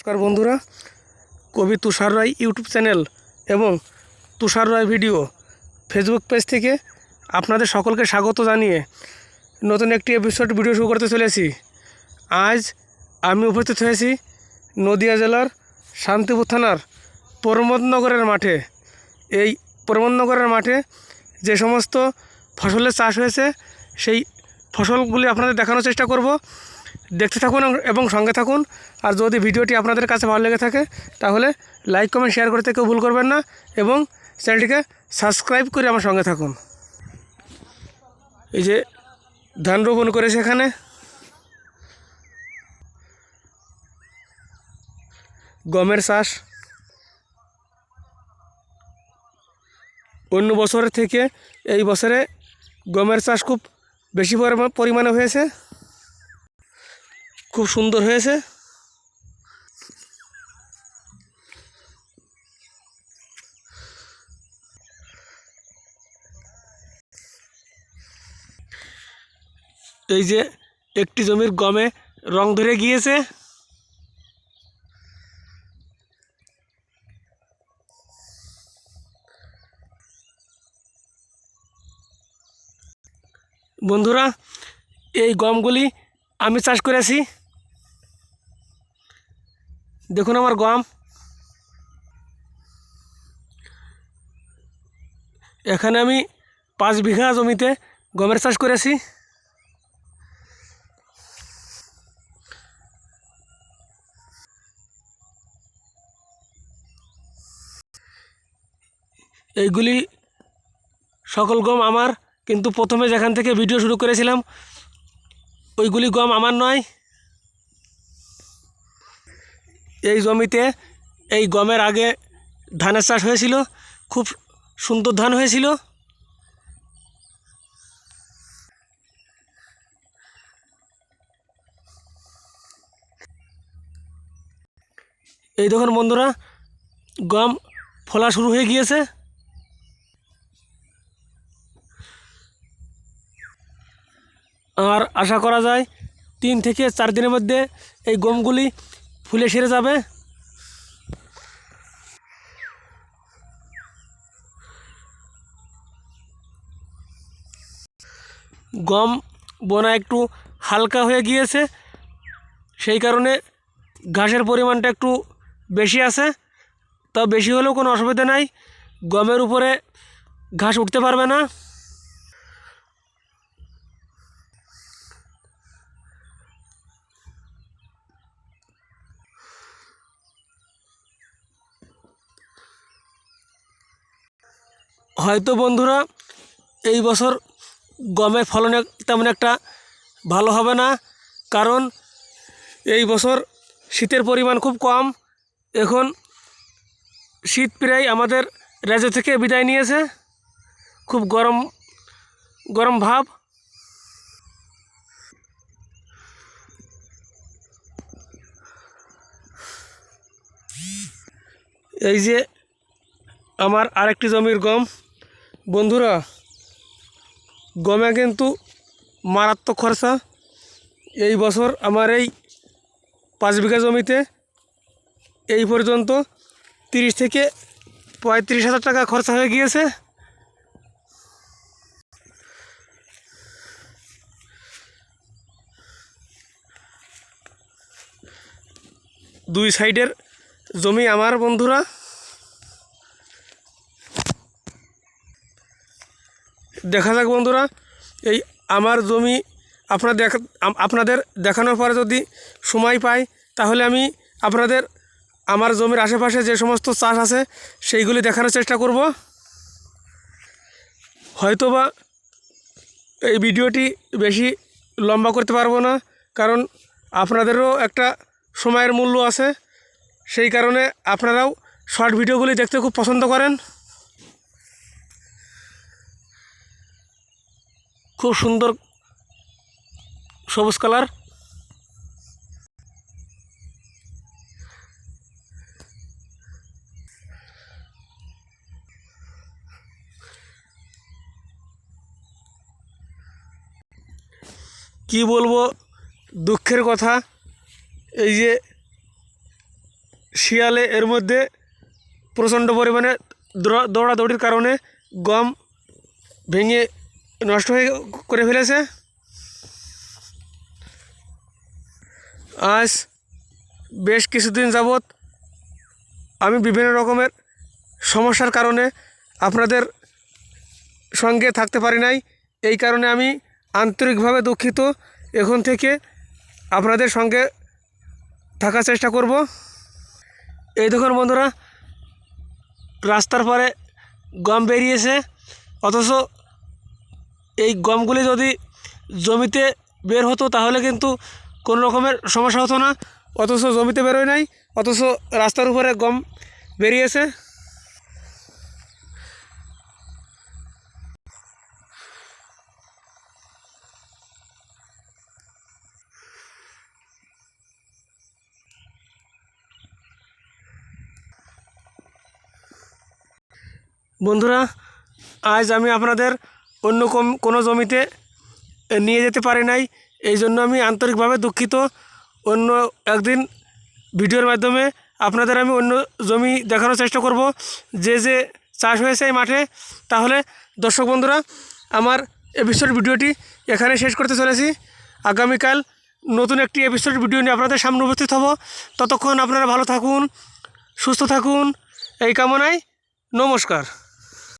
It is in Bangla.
নমস্কার বন্ধুরা, কবি তুষার রায় ইউটিউব চ্যানেল এবং Tushar Roy video Facebook page থেকে আপনাদের সকলকে স্বাগত জানিয়ে নতুন একটি এপিসোড ভিডিও শুরু করতে চলেছি। আজ আমি উপস্থিত হয়েছি নদিয়া জেলার শান্তিপুর থানার প্রমোদনগরের মাঠে। এই প্রমোদনগরের মাঠে যে সমস্ত ফসলের চাষ হয়েছে, সেই ফসলগুলি আপনাদের দেখানোর চেষ্টা করব। দেখতে থাকুন এবং সঙ্গে থাকুন। আর যদি ভিডিওটি আপনাদের কাছে ভালো লেগে থাকে, তাহলে লাইক কমেন্ট শেয়ার করতে কেউ ভুল করবেন না এবং চ্যানেলটিকে সাবস্ক্রাইব করে আমার সঙ্গে থাকুন। এই যে ধান রোপণ করেছে এখানে। গমের চাষ। অন্য বছরের থেকে এই বছরে গমের চাষ খুব বেশি পরিমা- পরিমাণে হয়েছে। খুব সুন্দর হয়েছে। এই যে একটি জমির গমে রং ধরে গিয়েছে। বন্ধুরা, এই গমগুলি আমি চাষ করেছি। দেখুন আমার গম। এখানে আমি পাঁচ বিঘা জমিতে গমের চাষ করেছি। এইগুলি সকল গম আমার, কিন্তু প্রথমে যেখান থেকে ভিডিও শুরু করেছিলাম, ওইগুলি গম আমার নয়। এই জমিতে এই গমের আগে ধানের চাষ হয়েছিল, খুব সুন্দর ধান হয়েছিল। এই দেখুন বন্ধুরা, গম ফলা শুরু হয়ে গিয়েছে। আর আশা করা যায়, তিন থেকে চার দিনের মধ্যে এই গমগুলি ফুলে সেরে যাবে? গম বোনা একটু হালকা হয়ে গিয়েছে, সেই কারণে ঘাসের পরিমাণটা একটু বেশি আছে। তা বেশি হলেও কোনো অসুবিধা নাই, গমের উপরে ঘাস উঠতে পারবে না। হয়তো বন্ধুরা, এই বছর গমের ফলন তেমন একটা ভালো হবে না, কারণ এই বছর শীতের পরিমাণ খুব কম। এখন শীত প্রায় আমাদের রাজ্য থেকে বিদায় নিয়েছে। খুব গরম গরম ভাব। এই যে আমার আরেকটি জমির গম। বন্ধুরা, গমে কিন্তু মারাত্মক খরচা। এই বছর আমার এই পাঁচ বিঘা জমিতে এই পর্যন্ত তিরিশ থেকে পঁয়ত্রিশ হাজার টাকা খরচা হয়ে গিয়েছে। দুই সাইডের জমি আমার বন্ধুরা। দেখা যাক বন্ধুরা। এই আমার জমি আপনার দেখা আপনাদের দেখানোর পরে যদি সময় পাই, তাহলে আমি আপনাদের আমার জমির আশেপাশে যে সমস্ত চাষ আছে, সেইগুলি দেখানোর চেষ্টা করব। হয়তোবা এই ভিডিওটি বেশি লম্বা করতে পারব না, কারণ আপনাদেরও একটা সময়ের মূল্য আছে। সেই কারণে আপনারাও শর্ট ভিডিওগুলি দেখতে খুব পছন্দ করেন। খুব সুন্দর সবুজ কালার। কি বলব, দুঃখের কথা, এই যে শিয়ালে এর মধ্যে প্রচণ্ড পরিমাণে দৌড়াদৌড়ির কারণে গম ভেঙে নষ্ট হয়ে করে ফেলেছে। আজ বেশ কিছুদিন যাবৎ আমি বিভিন্ন রকমের সমস্যার কারণে আপনাদের সঙ্গে থাকতে পারি নাই। এই কারণে আমি আন্তরিকভাবে দুঃখিত। এখন থেকে আপনাদের সঙ্গে থাকার চেষ্টা করব। এই দেখুন বন্ধুরা, রাস্তার পরে গম বেরিয়েছে। অথচ এই গমগুলি যদি জমিতে বের হতো তাহলে কিন্তু কোনো রকমের সমস্যা হতো না। অথচ জমিতে বেরোয় নাই, অথচ রাস্তার উপরে গম বেরিয়েছে। বন্ধুরা, আজ আমি আপনাদের অন্য কোনো জমিতে নিয়ে যেতে পারি নাই। এই জন্য আমি আন্তরিকভাবে দুঃখিত। অন্য একদিন ভিডিওর মাধ্যমে আপনাদের আমি অন্য জমি দেখানোর চেষ্টা করব। যে যে চাষ হয়েছে এই মাঠে, তাহলে দর্শক বন্ধুরা, আমার এপিসোড ভিডিওটি এখানে শেষ করতে চলেছি। আগামীকাল নতুন একটি এপিসোড ভিডিও নিয়ে আপনাদের সামনে উপস্থিত হব। ততক্ষণ আপনারা ভালো থাকুন, সুস্থ থাকুন। এই কামনায় নমস্কার।